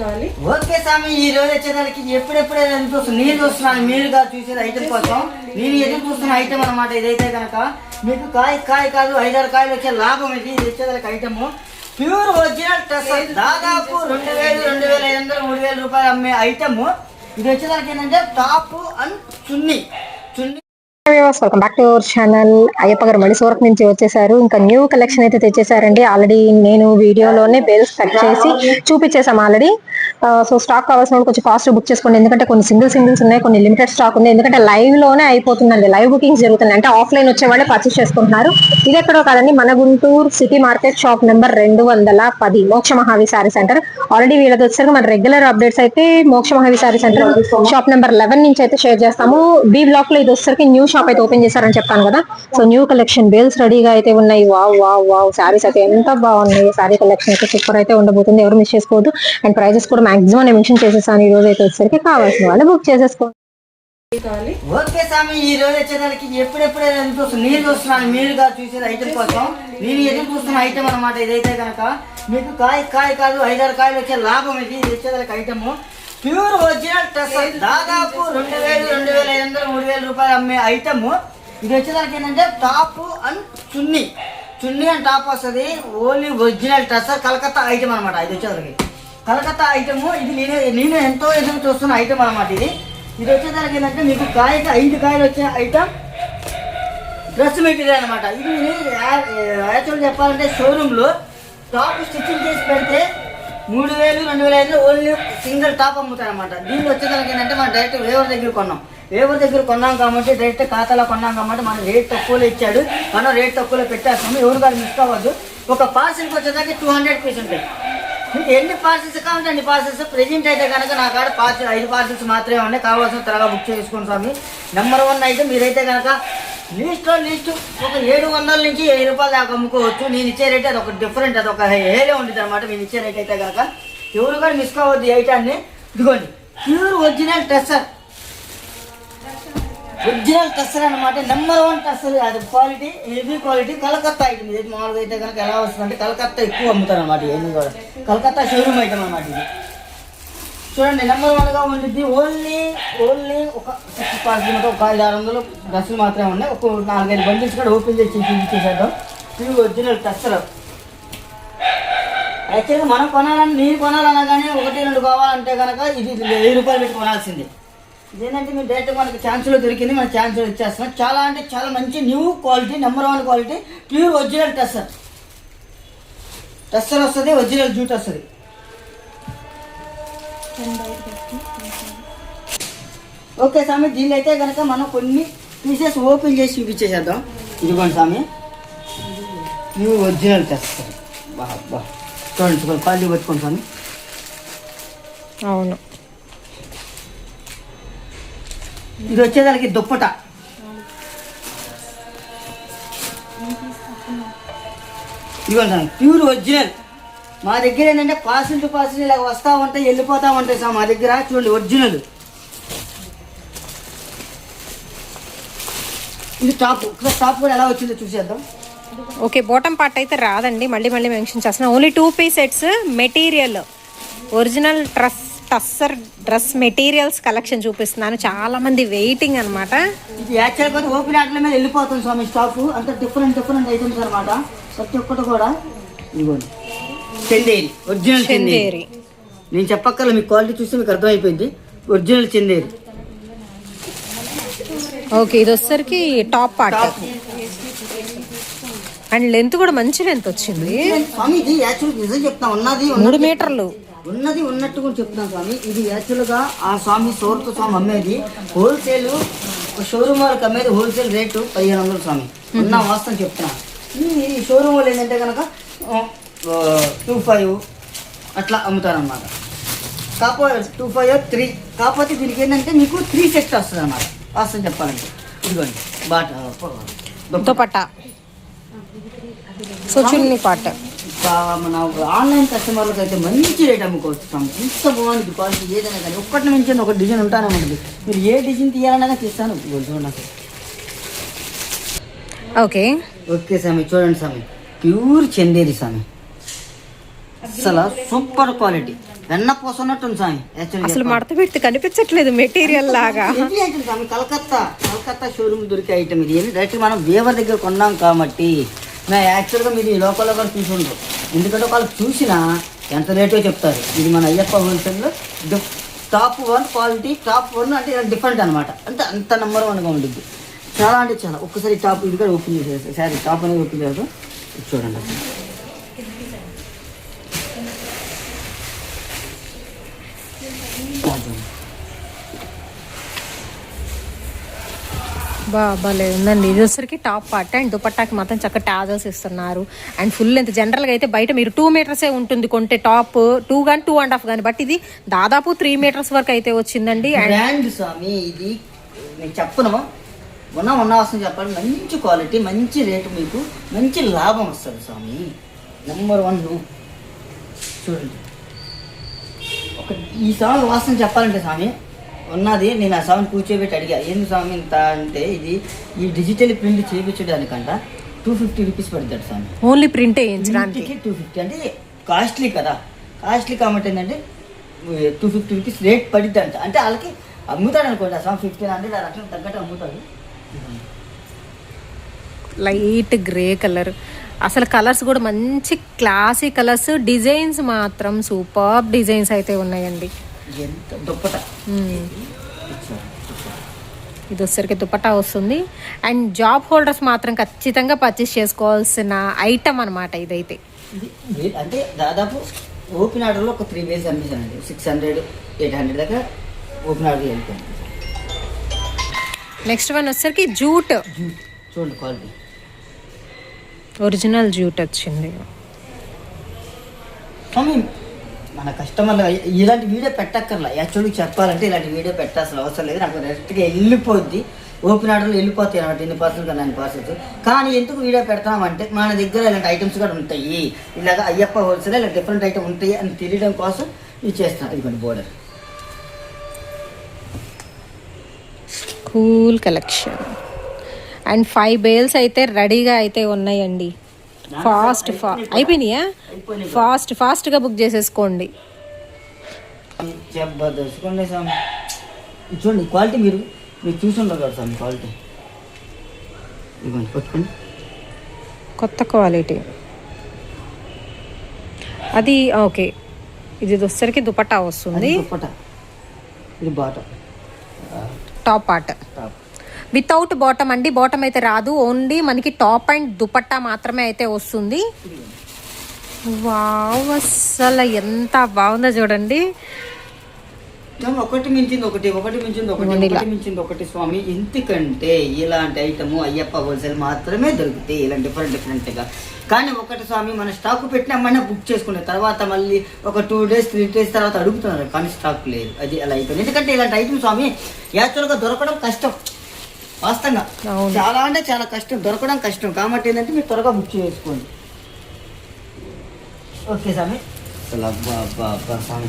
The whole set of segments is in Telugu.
కావాలి. ఓకే స్వామి ఈ రోజు వచ్చేదానికి ఎప్పుడెప్పుడే చూస్తున్నాను నేను చూస్తున్నాను మీరుగా చూసేది ఐటమ్ కోసం. నేను ఎదురు చూస్తున్న ఐటమ్ అనమాట ఇదైతే కనుక మీకు కాయ కాయ కాదు ఐదారు కాయలు వచ్చే లాభం ఇది. ఇది వచ్చేదానికి ఐటమ్ ప్యూర్ ఒరిజినల్ టెస్ట్ దాదాపు రెండు వేలు రెండు వేల ఐదు వందలు మూడు వేల రూపాయలు అమ్మే ఐటమ్ ఇది వచ్చేదానికి ఏంటంటే top and chunni. Chunni welcome back to our channel Ayyappa garu మళ్ళీ సూరత్ నుంచి వచ్చేసారు. ఇంకా న్యూ కలెక్షన్ అయితే తెచ్చేసారండి. ఆల్రెడీ నేను వీడియోలోనే బేల్స్ కట్ చేసి చూపించేసాం ఆల్రెడీ సో స్టాక్ కావాల్సిన వాళ్ళు కొంచెం ఫాస్ట్ బుక్ చేసుకోండి. ఎందుకంటే కొన్ని సింగిల్ సింగిల్స్ ఉన్నాయి కొన్ని లిమిటెడ్ స్టాక్ ఉంది ఎందుకంటే లైవ్లోనే అయిపోతుందండి. లైవ్ బుకింగ్స్ జరుగుతున్నాయి. అంటే ఆఫ్లైన్ వచ్చే వాళ్ళే పర్చేస్ చేసుకుంటున్నారు. ఇది ఎక్కడో కాదండి మన Guntur city market shop number రెండు వందల పది మోక్ష మహావి సారీ సెంటర్ ఆల్రెడీ వీళ్ళది వచ్చేసరికి మన రెగ్యులర్ అప్డేట్స్ అయితే Moksha Mahavi sari centre shop number eleven నుంచి అయితే షేర్ చేస్తాము. బి బ్లాక్లో ఇది వచ్చేసరికి న్యూ షాప్ అయితే ఓపెన్ చేశారని చెప్పాను కదా. సో న్యూ కలెక్షన్ బేల్స్ రెడీగా అయితే ఉన్నాయి. వావ్ వావ్ వావ్ సారీస్ అయితే ఎంత బాగున్నాయి. సారీ కలెక్షన్ అయితే సూపర్ అయితే ఉండబోతుంది. ఎవరు మిస్ చేసుకోవద్దు. అండ్ ప్రైజెస్ కూడా మాక్సిమం నేను మెన్షన్ చేసేసాను. ఈ రోజు అయితే వచ్చేసరికి కావాల్సిన వాళ్ళు బుక్ చేసేసుకోండి ఓకే స్వామి ఈ రోజు వచ్చేదానికి ఎప్పుడెప్పుడు ఎదురు మీరు నేను చూస్తున్నాను మీరుగా చూసేది ఐటమ్ కోసం. నేను ఎదురు చూస్తున్న ఐటెం అనమాట ఇదైతే కనుక మీకు కాయ కాయ కాదు ఐదారు కాయలు వచ్చే లాభం ఇది. ఇది వచ్చేదానికి ఐటమ్. Pure original dress. దాదాపు రెండు వేలు రెండు వేల ఐదు వందలు మూడు వేల రూపాయలు అమ్మే ఐటమ్. ఇది వచ్చేదానికి ఏంటంటే top and chunni. Chunni and top వస్తుంది. Only original dress Calcutta item అనమాట ఇది వచ్చేదానికి. కలకత్తా ఐటమ్ ఇది నేను నేను ఎంతో ఎదురు చూస్తున్న ఐటమ్ అనమాట ఇది. ఇది వచ్చేదానికి ఏంటంటే మీకు కాయకి ఐదు కాయలు వచ్చే ఐటమ్. డ్రెస్ మెటీరియల్ అనమాట ఇది యాక్చువల్ చెప్పాలంటే షోరూంలో టాప్ స్టిచ్చింగ్ చేసి పెడితే మూడు వేలు రెండు వేల ఐదు ఓన్లీ సింగిల్ టాప్ అమ్ముతారు అనమాట దీనిలో వచ్చేదానికి ఏంటంటే మనం డైరెక్ట్ వేవర్ దగ్గర కొన్నాం. వేవర్ దగ్గర కొన్నాం కాబట్టి డైరెక్ట్ ఖాతాలో కొన్నాం కాబట్టి మనం రేట్ తక్కువలో ఇచ్చాడు. మనం రేట్ తక్కువలో పెట్టేస్తాము. ఎవరు కానీ మిస్ కావద్దు. ఒక పార్సిల్కి వచ్చేదానికి టూ హండ్రెడ్ పీస్ ఉంటాయి. మీకు ఎన్ని పార్సిల్స్ కావాలంటే అన్ని పార్సిల్స్ ప్రెజెంట్ అయితే కనుక నా కాడ పార్సిల్ ఐదు పార్సిల్స్ మాత్రమే ఉన్నాయి. కావాల్సిన త్వరగా బుక్ చేసుకోండి స్వామి. నెంబర్ వన్ అయితే మీరైతే కనుక లీస్ట్లో లీస్ట్ ఒక ఏడు వందల నుంచి వెయ్యి రూపాయల దాకా అమ్ముకోవచ్చు. నేను ఇచ్చే రేట్ అది ఒక డిఫరెంట్ అది ఒక ఏలే ఉంటుంది అనమాట నేను ఇచ్చే రేట్ అయితే కనుక ఎవరు కూడా మిస్ కావద్దు ఈ ఐటాన్ని ఇదిగోండి. Pure original tester original tester అనమాట నెంబర్ వన్ టెస్టర్ అది. Quality heavy quality Calcutta item. ఇది మామూలుగా అయితే కనుక ఎలా వస్తుందంటే కలకత్తా ఎక్కువ అమ్ముతారు అనమాట ఇవన్నీ కూడా. కలకత్తా షోరూమ్ ఐటమ్ అనమాట ఇది. చూడండి నెంబర్ వన్గా ఉండిద్ది ఓన్లీ ఓన్లీ ఒక సిక్స్ పర్సెంట్ ఒక ఐదు ఆరు వందలు డ్రెస్సులు మాత్రమే ఉన్నాయి. ఒక నాలుగైదు బండిల్స్ కూడా ఓపెన్ చేసి చూపించేసేద్దాం ప్యూర్ ఒరిజినల్ టెస్టర్ యాక్చువల్గా మనం కొనాలని నేను కొనాలన్నా కానీ ఒకటి రెండు కావాలంటే కనుక ఇది వెయ్యి రూపాయలు పెట్టి కొనాల్సింది. ఇదేంటంటే మీరు డైరెక్ట్ మనకి ఛాన్స్లో దొరికింది మన ఛాన్స్లో ఇచ్చేస్తున్నాం. చాలా అంటే చాలా మంచి new quality number one quality pure original tester tester వస్తుంది ఒరిజినల్ జూట్ వస్తుంది. ఓకే స్వామి దీనిలో అయితే కనుక మనం కొన్ని పీసెస్ ఓపెన్ చేసి చూపించేసేద్దాం. ఇదిగోండి స్వామి. న్యూ ఒరిజినల్ టెస్టర్ బా బా. చూడండి క్వాలిటీ పెట్టుకోండి స్వామి. అవును. ఇది వచ్చేదానికి దుప్పట. ఇదిగోండి స్వామి ప్యూర్ ఒరిజినల్ మా దగ్గర ఏంటంటే పార్సిల్ టు పార్సిల్ ఇలా వస్తూ ఉంటాయి వెళ్ళిపోతూ ఉంటాయి సార్ మా దగ్గర చూడండి ఒరిజినల్. ఇది టాప్. టాప్ కూడా ఎలా వచ్చిందో చూసేద్దాం. ఓకే బాటమ్ పార్ట్ అయితే రాదండి. మళ్ళీ మళ్ళీ మెన్షన్ చేస్తున్నా. Only two piece sets material original dress tussar dress materials collection చూపిస్తున్నాను చాలా మంది వెయిటింగ్ అనమాట ఇది యాక్చువల్గా ఓపెన్ ఆటల మీద వెళ్ళిపోతుంది స్వామి స్టాక్ అంత డిఫరెంట్ డిఫరెంట్ ఐటమ్స్ అనమాట ప్రతి ఒక్కటి కూడా. ఇదిగోండి. చందేరి ఒరిజినల్ చందేరి. నేను చెప్పక్కర్లే మీకు క్వాలిటీ చూస్తే మీకు అర్థమైపోయింది. ఒరిజినల్ చందేరి. ఓకే ఇది వచ్చేసరికి టాప్ పార్ట్. అండ్ లెంత్ కూడా మంచి లెంత్ వచ్చింది. స్వామి ఇది యాక్చువల్ నిజం చెప్తా ఉన్నది మూడు మీటర్లు. ఉన్నది ఉన్నట్టు కూడా చెప్తున్నాను స్వామి. ఇది యాక్చువల్గా ఆ స్వామి సోర్త స్వామి అమ్మేది. హోల్సేల్ షోరూమ్ వాళ్ళకి అమ్మేది హోల్సేల్ రేటు పదిహేను వందలు స్వామి. ఉన్న వాస్తవం చెప్తున్నా. ఈ షోరూమ్ వాళ్ళు ఏంటంటే కనుక టూ ఫైవ్ అట్లా అమ్ముతారనమాట కాకపోతే టూ ఫైవ్ త్రీ. కాకపోతే దీనికి ఏంటంటే మీకు త్రీ సెట్ వస్తుంది అన్నమాట వాస్తవం చెప్పాలంటే. ఇదిగోండి బాట దుపట్టా సో చున్నీ పార్ట్ బా- మన ఆన్లైన్ కస్టమర్లకు అయితే మంచి రేట్ అమ్ముకోవచ్చు. ఎంత బాగుంది క్వాలిటీ ఏదైనా కానీ. ఒక్కటి నుంచి ఒక డిజైన్ ఉంటానే ఉంటుంది మీరు ఏ డిజైన్ తీయాలన్నా తీస్తాను. చూడండి నాకు ఓకే. ఓకే స్వామి. చూడండి స్వామి. ప్యూర్ చందేరి స్వామి. అసలు సూపర్ క్వాలిటీ. వెన్న పోసన్నట్టు ఉంది స్వామి. యాక్చువల్గా అసలు మడత పెడితే కనిపించట్లేదు మెటీరియల్ లాగా. స్వామి? కలకత్తా కలకత్తా షోరూమ్ దొరికే ఐటమ్ ఇది. డైరెక్ట్ మనం వేవర్ దగ్గర కొన్నాం కాబట్టి నా యాక్చువల్గా మీరు ఈ లోకల్లో కూడా చూసి ఉండరు ఎందుకంటే వాళ్ళు చూసినా ఎంత రేటో చెప్తారు. ఇది మన అయ్యప్ప హోల్సేల్లో top one quality top one అంటే డిఫరెంట్ అనమాట అంటే అంత నెంబర్ వన్గా ఉంటుంది చాలా అంటే చాలా. ఒక్కసారి టాప్ ఇది కూడా ఓపెన్ చేసేసి సారీ టాప్ అనేది ఓపెన్ చేద్దాం. చూడండి. బా భలే ఉందండి. ఇది వచ్చరికి టాప్ పార్ట్ అండ్ దుపట్టాకి మాత్రం చక్క టాజల్స్ ఇస్తున్నారు. అండ్ ఫుల్ ఎంత జనరల్గా అయితే బయట మీరు టూ మీటర్సే ఉంటుంది కొంటే టాప్ టూ కానీ టూ అండ్ హాఫ్ కానీ. బట్ ఇది దాదాపు త్రీ మీటర్స్ వరకు అయితే వచ్చిందండి. అండ్ స్వామి ఇది నేను చెప్పను ఉన్న ఉన్న వస్తుంది చెప్పాలి మంచి క్వాలిటీ మంచి రేటు మీకు మంచి లాభం వస్తుంది స్వామి. నెంబర్ వన్ చూడండి. ఒక ఈ స్వామి వాసన చెప్పాలంటే స్వామి ఉన్నది నేను ఆ స్వామిని కూర్చోబెట్టి అడిగా ఏంది స్వామి ఇంత అంటే ఇది ఈ డిజిటల్ ప్రింట్ చేయించడానికంట టూ ఫిఫ్టీ రూపీస్ పడుతుంది స్వామి. ఓన్లీ ప్రింట్ వేయించడానికి టూ ఫిఫ్టీ అంటే కాస్ట్లీ కదా. కాస్ట్లీ కాబట్టి ఏంటంటే టూ ఫిఫ్టీ రూపీస్ రేట్ పడిద్ది అంట అంటే వాళ్ళకి అమ్ముతాడు అనుకోండి అసలు ఫిఫ్టీన్ హండ్రెడ్ అట్లా తగ్గట్టు అమ్ముతాడు లైట్ గ్రే కలర్ అసలు కలర్స్ కూడా మంచి క్లాసీ కలర్స్ డిజైన్స్ మాత్రం సూపర్ డిజైన్స్ అయితే ఉన్నాయండి. ఎంత దుప్పట. ఇది వచ్చరికి దుపట్టా వస్తుంది. అండ్ జాబ్ హోల్డర్స్ మాత్రం ఖచ్చితంగా పర్చేస్ చేసుకోవాల్సిన ఐటమ్ అనమాట ఇదైతే. అంటే దాదాపు ఓపెన్ ఆర్డర్లో ఒక త్రీ వేస్ అనిపించానండి సిక్స్ హండ్రెడ్ ఎయిట్ హండ్రెడ్ దాకా ఓపెన్ ఆర్డర్ వెళ్ళిపోయింది. నెక్స్ట్ వన్ వచ్చరికి జూట్. చూడండి క్వాలిటీ ఒరిజినల్ జూట్ వచ్చింది. మన కస్టమర్లు ఇలాంటి వీడియో పెట్టక్కర్లా. యాక్చువల్గా చెప్పాలంటే ఇలాంటి వీడియో పెట్టాల్సిన అవసరం లేదు. నాకు డైరెక్ట్గా వెళ్ళిపోద్ది. ఓపెన్ ఆర్డర్లు వెళ్ళిపోతాయి అనమాట ఎన్ని పర్సెంట్ కన్నా అన్ని పర్సెంట్ కానీ ఎందుకు వీడియో పెడతామంటే మన దగ్గర ఇలాంటి ఐటమ్స్ కూడా ఉంటాయి. ఇలాగ అయ్యప్ప హోల్సేల్ ఇలా డిఫరెంట్ ఐటమ్ ఉంటాయి అని తెలియడం కోసం ఇది చేస్తాను ఇదిగోండి border cool collection and five bales అయితే రెడీగా అయితే ఉన్నాయండి. ఫాస్ట్ ఫా అయిపోయినాయా. ఫాస్ట్ ఫాస్ట్గా బుక్ చేసేసుకోండి. చూడండి క్వాలిటీ మీరు మీరు చూసుంటారు కదా స్వామి క్వాలిటీ. పట్టుకోండి కొత్త క్వాలిటీ. అది ఓకే. ఇది వచ్చరికి దుపట్టా వస్తుంది. దుప్పట ఇది బాట. Top part top. Without bottom అండి బాటమ్ అయితే రాదు. ఓన్లీ మనకి టాప్ అండ్ దుపట్టా మాత్రమే అయితే వస్తుంది. వావ్ అసలు ఎంత బాగుందో చూడండి. ఒకటి మించింది ఒకటి ఒకటి మించింది ఒకటి. ఒకటి మించింది ఒకటి స్వామి. ఎందుకంటే ఇలాంటి ఐటమ్ అయ్యప్ప హోల్సేల్ మాత్రమే దొరుకుతాయి. ఇలా డిఫరెంట్ డిఫరెంట్గా. కానీ ఒకటి స్వామి మన స్టాక్ పెట్టినా మన బుక్ చేసుకునే తర్వాత మళ్ళీ ఒక టూ డేస్ త్రీ డేస్ తర్వాత అడుగుతున్నారు. కానీ స్టాక్ లేదు. అది అలా అయిపోయింది. ఎందుకంటే ఇలాంటి ఐటమ్ స్వామి యాక్చువల్గా దొరకడం కష్టం. వాస్తవంగా. అవును. చాలా అంటే చాలా కష్టం దొరకడం కష్టం. కాబట్టి ఏంటంటే మీరు త్వరగా బుక్ చేసుకోండి. ఓకే స్వామి అసలు అబ్బా అబ్బా అబ్బా స్వామి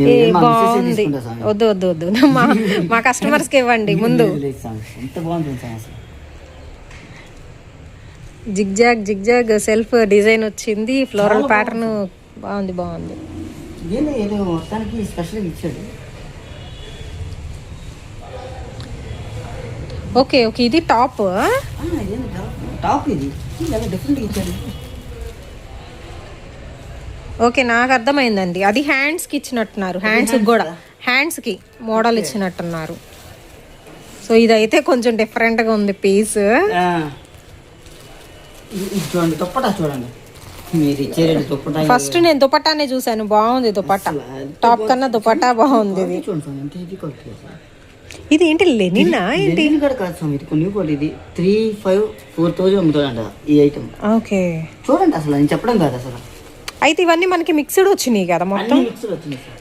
ఏ నేను మా మిస్సెస్ బాగుంది. వద్దు వద్దు వద్దు. మా మా కస్టమర్స్కి ఇవ్వండి ముందు. ఎంత స్వామి అసలు. జిగ్జాగ్ జిగ్జాగ్ సెల్ఫ్ డిజైన్ వచ్చింది ఫ్లోరల్ ప్యాటర్న్ బాగుంది. బాగుంది ఏదో మొత్తానికి స్పెషల్గా ఇచ్చాడు. ఓకే ఓకే ఇది టాప్ టాప్ ఇది. ఓకే నాకు అర్థమైందండి. అది హ్యాండ్స్కి ఇచ్చినట్టున్నారు. హ్యాండ్స్ కూడా. హ్యాండ్స్కి మోడల్ ఇచ్చినట్టున్నారు. సో ఇదైతే కొంచెం డిఫరెంట్గా ఉంది పీస్ చూడండి దుప్పటా చూడండి. మీరు దుప్పటా ఫస్ట్ నేను దుపట్టానే చూసాను బాగుంది దుపట్టా. టాప్ కన్నా దుపట్టా బాగుంది ఇది. ఇది ఏంటి లెనినా ఏంటి? కూడా కాదు స్వామి ఇది కొన్ని కూడా ఇది. త్రీ ఫైవ్ ఫోర్ థౌజండ్ అమ్ముతాడంట ఈ ఐటమ్ ఓకే. చూడండి అసలు నేను చెప్పడం కాదు అసలు. అయితే ఇవన్నీ మనకి మిక్స్డ్ వచ్చినాయి కదా మొత్తం?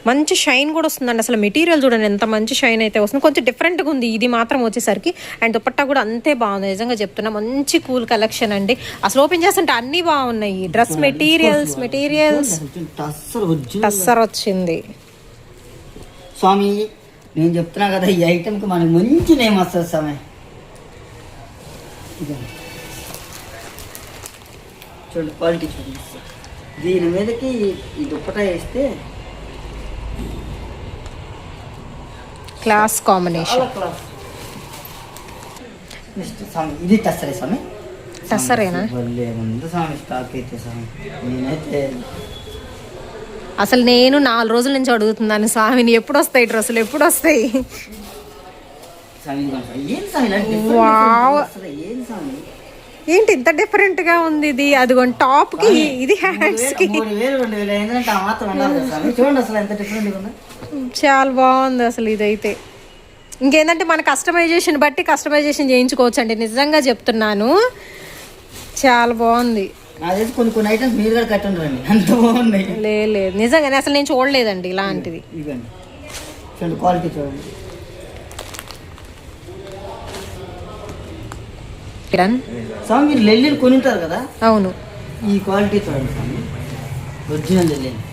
మంచి షైన్ కూడా వస్తుందండి అసలు మెటీరియల్ చూడండి ఎంత మంచి షైన్ అయితే వస్తుంది. కొంచెం డిఫరెంట్గా ఉంది ఇది మాత్రం వచ్చేసరికి. అండ్ దుపట్టా కూడా అంతే బాగుంది నిజంగా చెప్తున్నా. మంచి కూల్ కలెక్షన్ అండి. అసలు ఓపెన్ చేస్తుంటే అన్ని బాగున్నాయి. డ్రెస్ మెటీరియల్స్ మెటీరియల్స్ టస్సర్ వచ్చింది. స్వామి నేను చెప్తున్నా కదా ఈ ఐటెంకి మనకు మంచి నేమ్ వస్తుంది సమయం చూడండి క్వాలిటీ చూడండి దీని మీదకి ఈ దుప్పటా వేస్తే class combination class next song ఇది టస్సరే స్వామి. టస్సరేనా? స్టాక్ అయితే స్వామి. నేనైతే అసలు నేను నాలుగు రోజుల నుంచి అడుగుతున్నాను స్వామిని ఎప్పుడు వస్తాయి డ్రెస్సులు? ఎప్పుడు వస్తాయి? ఏంటి ఇంత డిఫరెంట్గా ఉంది ఇది? అదిగోండి టాప్కి ఇది హ్యాండ్స్కి చాలా బాగుంది అసలు ఇదైతే. ఇంకేంటంటే మన కస్టమైజేషన్ బట్టి కస్టమైజేషన్ చేయించుకోవచ్చు అండి నిజంగా చెప్తున్నాను. చాలా బాగుంది. నాకు తెలిసి కొన్ని కొన్ని ఐటమ్స్ మీరు కూడా కట్టి ఉండరండి అంత బాగున్నాయి. లే లేదు. నిజంగానే అసలు నేను చూడలేదండి ఇలాంటిది. ఇవ్వండి చూడండి క్వాలిటీ చూడండి. స్వామి మీరు లెల్లిని కొని ఉంటారు కదా? అవును. ఈ క్వాలిటీ చూడండి స్వామి. ఒరిజినల్ లెల్లిని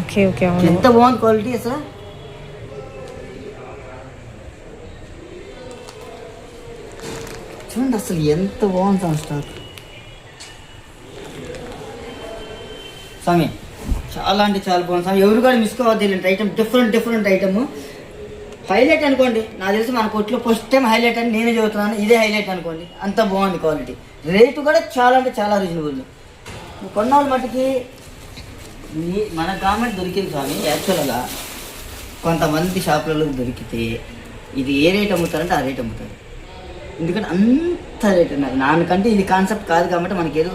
ఓకే ఓకే అవును. ఎంత బాగుంది క్వాలిటీ అసలు? చూడండి అసలు ఎంత బాగుంది స్వామి స్టాక్ స్వామి చాలా అంటే చాలా బాగుంది స్వామి ఎవరు కూడా మిస్ కావద్దు ఇలాంటి item different different item highlight అనుకోండి నాకు తెలిసి మన కొట్లో ఫస్ట్ టైం హైలైట్ అని నేనే చదువుతున్నాను ఇదే హైలైట్ అనుకోండి అంత బాగుంది క్వాలిటీ రేటు కూడా చాలా అంటే చాలా రీజనబుల్ కొన్నాళ్ళ మట్టుకి మీ మన గవర్నమెంట్ దొరికింది స్వామి యాక్చువల్గా కొంతమంది షాపులలో దొరికితే ఇది ఏ రేట్ అమ్ముతారంటే ఆ రేట్ అమ్ముతారు. ఎందుకంటే అంత రేట్ ఉన్నది నాన్నకంటే ఇది కాన్సెప్ట్ కాదు కాబట్టి మనకి ఏదో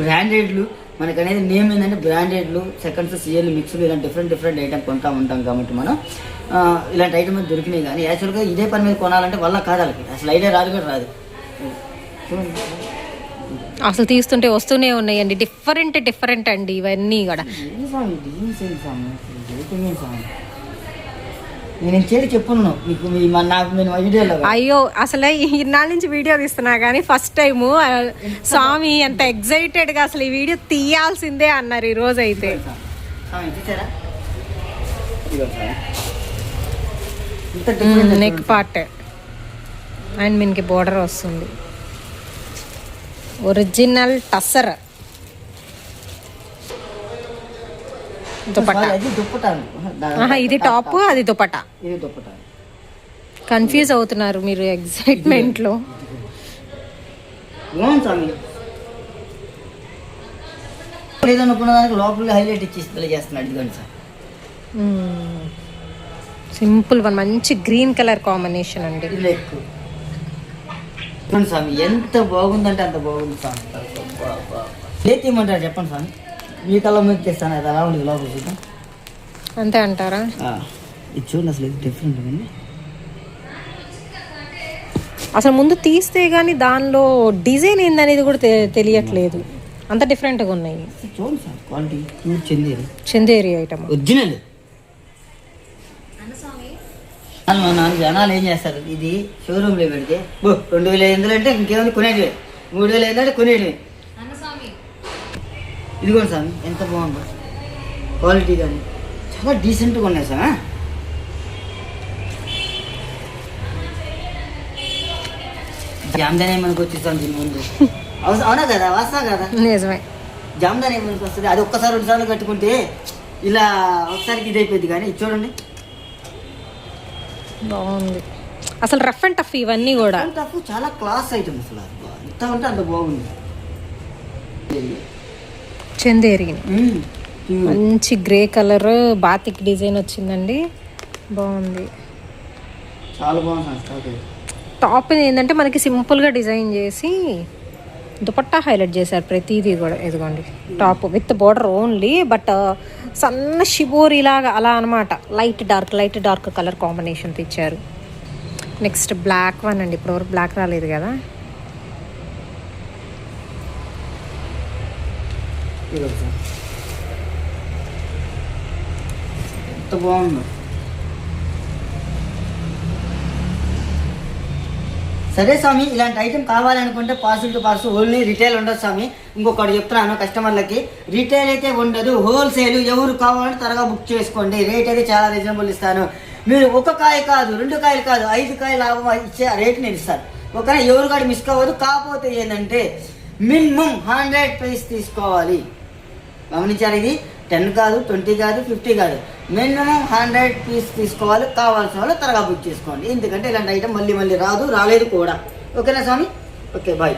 బ్రాండెడ్లు మనకు అనేది నేమ్ ఏంటంటే బ్రాండెడ్లు సెకండ్స్ సీఎల్ మిక్స్లు ఇలాంటి డిఫరెంట్ డిఫరెంట్ ఐటమ్ కొంటా ఉంటాం కాబట్టి మనం ఇలాంటి ఐటమ్ దొరికినాయి కానీ యాక్చువల్గా ఇదే పని మీద కొనాలంటే వల్ల కాదు వాళ్ళకి. అసలు ఐడియా రాదు కూడా రాదు. అసలు తీస్తుంటే వస్తూనే ఉన్నాయండి. డిఫరెంట్ డిఫరెంట్ అండి ఇవన్నీ కూడా. నేను చేతి చెప్పును? మీకు మీ మన నాకు నేను వీడియోలో అయ్యో అసలు ఇన్నాళ్ళ నుంచి వీడియో తీస్తున్నా కానీ ఫస్ట్ టైము స్వామి ఎంత ఎగ్జైటెడ్గా అసలు ఈ వీడియో తీయాల్సిందే అన్నారు ఈ రోజు అయితే నెక్ పార్ట్ అండ్ మనకి బోర్డర్ వస్తుంది. ఒరిజినల్ టస్సర్ దుపట్టా ఇది టాప్ అది దుపట్టా ఇది కన్ఫ్యూజ్ అవుతున్నారు మీరు ఎగ్జైట్మెంట్లో దానికి లోపల హైలైట్ ఇచ్చి చేస్తున్నాడు ఇదిగోండి సార్. సింపుల్ వన్ మంచి గ్రీన్ కలర్ కాంబినేషన్ అండి. స్వామి ఎంత బాగుందంటే అంత బాగుంది స్వామి. చెప్పండి స్వామి? మీ కళ్ళ మీద తెస్తాను అది అలా ఉంది లోపల చూద్దాం. అంతే అంటారా? ఇది చూడండి అసలు ఇది డిఫరెంట్ ఉంది. అసలు ముందు తీస్తే గానీ దానిలో డిజైన్ ఏందనేది కూడా తెలియట్లేదు. అంత డిఫరెంట్గా ఉన్నాయి. చూడండి సార్ క్వాలిటీ ప్యూర్ చెందేది చందేరి ఐటమ్ ఒరిజినల్ అని మా నాన్న జనాలు ఏం చేస్తారు? ఇది షోరూమ్లో పెడితే రెండు వేల ఐదు వందలు అంటే ఇంకేముంది కొనేటివి. మూడు వేల ఐదు అంటే కొనేటివి. ఇదిగోండి స్వామి ఎంత బాగుందో. క్వాలిటీ కానీ చాలా డీసెంట్గా ఉన్నాయి సార్ జామ్దాని మనకు వచ్చేస్తాం దీని ముందు? అవునా కదా? వాసన కదా? నిజమే. జామ్దాని మనకు వస్తుంది? అది ఒక్కసారి రెండు సార్లు కట్టుకుంటే ఇలా ఒకసారికి ఇది అయిపోయింది కానీ చూడండి. బాగుంది. అసలు రఫ్ అండ్ టఫ్ ఇవన్నీ కూడా. టఫ్ చాలా క్లాస్ ఐటమ్ అసలు. ఎంత అంటే అంత బాగుంది. చందేరి మ్మ్. ప్యూర్. మంచి గ్రే కలర్ బాతిక్ డిజైన్ వచ్చిందండి. బాగుంది. చాలా బాగుంది. టాప్ ఏంటంటే మనకి సింపుల్గా డిజైన్ చేసి దుపట్టా హైలైట్ చేశారు ప్రతిదీ కూడా ఇదిగోండి. Top with border only but సన్న షిబోరి లాగా అలా అనమాట light dark light dark colour కాంబినేషన్తో ఇచ్చారు నెక్స్ట్ బ్లాక్ వన్ అండి ఇప్పుడు బ్లాక్ రాలేదు కదా. ఇది ఎంత బాగుందో. సరే స్వామి ఇలాంటి ఐటెం కావాలనుకుంటే parcel to parcel only retail ఉండదు స్వామి. ఇంకొకటి చెప్తున్నాను కస్టమర్లకి. రిటైల్ అయితే ఉండదు హోల్సేల్ ఎవరు కావాలంటే త్వరగా బుక్ చేసుకోండి. రేట్ అయితే చాలా రీజనబుల్ ఇస్తాను. మీరు ఒక కాయ కాదు రెండు కాయలు కాదు ఐదు కాయలు లాభం ఇచ్చే రేట్ నేను ఇస్తాను. ఒకవేళ ఎవరు కాదు మిస్ కావద్దు కాకపోతే ఏంటంటే మినిమం హండ్రెడ్ ప్రైస్ తీసుకోవాలి. గమనించారు ఇది. టెన్ కాదు ట్వంటీ కాదు ఫిఫ్టీ కాదు. మినిమం హండ్రెడ్ పీస్ తీసుకోవాలి కావాల్సిన వాళ్ళు త్వరగా బుక్ చేసుకోండి. ఎందుకంటే ఇలాంటి ఐటమ్ మళ్ళీ మళ్ళీ రాదు రాలేదు కూడా. ఓకేనా స్వామి? Okay bye.